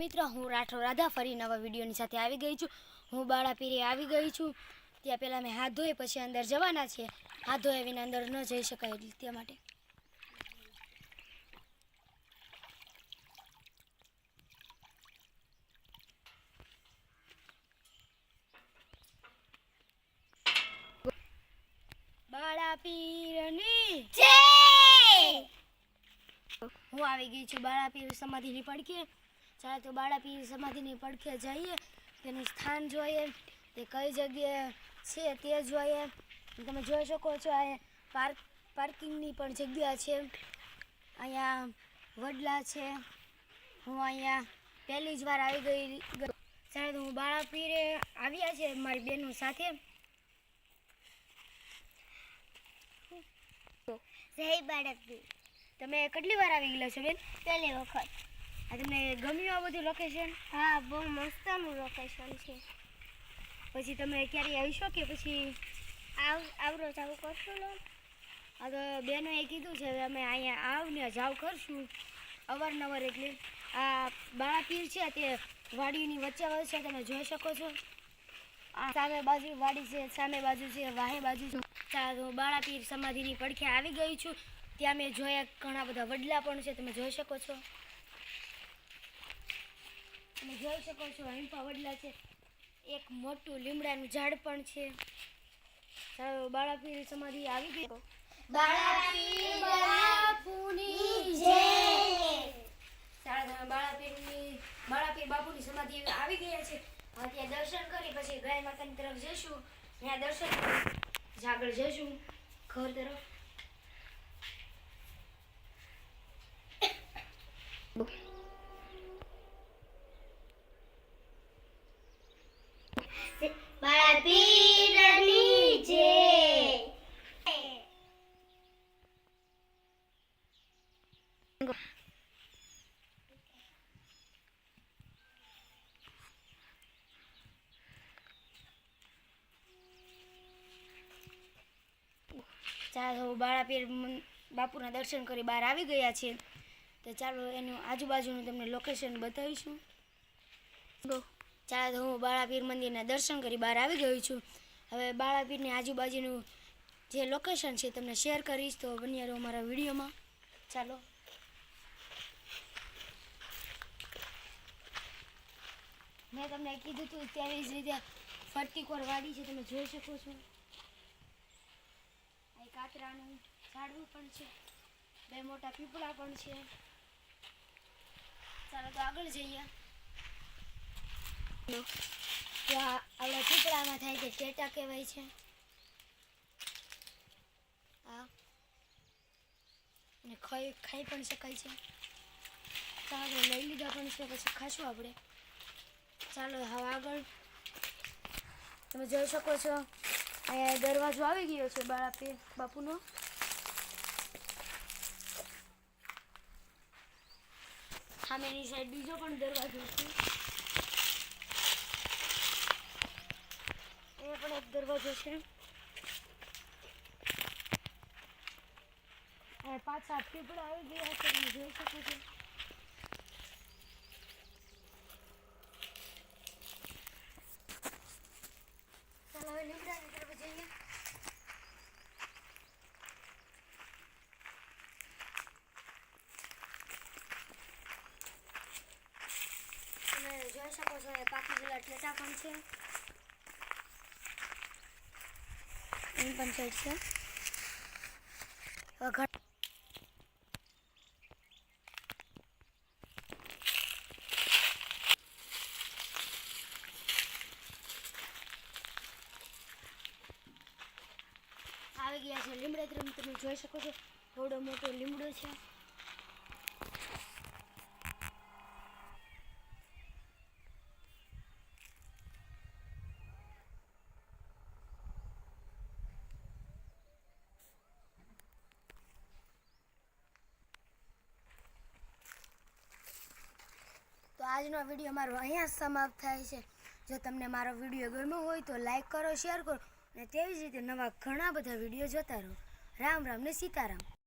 મિત્રો હું રાઠોડ રાધા ફરી નવા વિડીયોની સાથે આવી ગઈ છું. હું બાળાપીરે આવી ગઈ છું. ત્યાં પહેલાં મેં હાથ ધોઈ પછી અંદર જવાના છે. હાથ ધોયા વિના અંદર ન જઈ શકાય તે માટે. બાળાપીરની હું આવી ગઈ છું બાળાપીર સમાધિની પડખે. ચાલો તો બાળાપીર સમાધિની પડખે જઈએ તેનું સ્થાન જોઈએ તે કઈ જગ્યાએ છે તે જોઈએ. તમે જોઈ શકો છો આ પાર્ક પાર્કિંગની પણ જગ્યા છે. અહીંયા વડલા છે. હું અહીંયા પહેલી જ વાર આવી ગઈ તો હું બાળાપીરે આવ્યા છે મારી બહેનો સાથે. જય બાળકજી તમે કેટલી વાર આવી ગયેલા છો બેન? પહેલી વખત. તમને ગમ્યું આ બધું લોકેશન હા બહુ મસ્તનું લોકેશન છે. પછી તમે ક્યારે આવીશો કે પછી આવ આવરો જાવ કરશું લો આ તો બેનોએ કીધું છે અમે અહીંયા આવને જાવ કરશું. અવારનવાર એટલે આ બાળાપીર છે તે વાડીની વચ્ચે વચ્ચે તમે જોઈ શકો છો. આ સામે બાજુ વાડી છે સામે બાજુ છે વાહે બાજુ છે. હું બાળાપીર સમાધિની પડખે આવી ગઈ છું. ત્યાં મેં જોયા ઘણા બધા વડલા પણ છે તમે જોઈ શકો છો. તમે જોઈ શકો છો અહીં વડલા છે. એક મોટું લીમડાનું ઝાડ પણ છે. ચાલો બાળાપીર સમાધિ આવી ગઈ. બાળાપીર બાપુની જય. તમે બાળાપીરની બાળાપીર બાપુની સમાધિ આવી ગયા છે. હવે ત્યાં દર્શન કરી પછી ગાય માતાની તરફ જઈશું. ત્યાં દર્શન આગળ જઈશું ઘર તરફ. બાળાપીરની જય ચાલો બાળાપીર બાપુના દર્શન કરી બહાર આવી ગયા છે. તો ચાલો, એનું આજુબાજુનું તમને લોકેશન બતાવીશું. ચાલો તો હું બાળાપીર મંદિરના દર્શન કરી બહાર આવી ગયો છું. હવે બાળાપીરની આજુબાજુનું જે લોકેશન છે તમને શેર કરીશ, તો બન્યા રહો મારા વિડીયોમાં. ચાલો. મેં તમને કીધું હતું તેવી જ રીતે ફરતી કોર વાડી છે, તમે જોઈ શકો છો. અહીં કાતરાનું ઝાડવું પણ છે. બે મોટા પીપળા પણ છે. ચાલો તો આગળ જઈએ. આપણા પીપળામાં થાય છે ટેટા કહેવાય છે. આ ખાઈ ખાઈ પણ શકાય છે. ચાલો, લઈ લીધા પણ છે, પછી ખાશું આપણે. ચાલો, હવે આગળ. તમે જોઈ શકો છો, અહીંયા દરવાજો આવી ગયો છે બાળાપીર બાપુનો. સામેની સાઈડ બીજો પણ દરવાજો છે. પણ એક દરવાજો છે એ પાછા પીપળા આવી ગયા છે તમે જોઈ શકો છો ચાલો હવે લીમડાની તરફ જઈએ તમે જોઈ શકો છો એ પાકી ગયેલા ટેટા પણ છે એની સાઈડ છે. હવે ઘર આવી ગયા છે લીમડા તમે જોઈ શકો છો. થોડો મોટો લીમડો છે. આજનો વીડિયો મારો અહીંયા સમાપ્ત થાય છે. જો તમને મારો વીડિયો ગમ્યો હોય તો લાઈક કરો, શેર કરો અને તેવી જ રીતે નવા ઘણા બધા વીડિયો જોતા રહો. રામ રામ ને સીતારામ.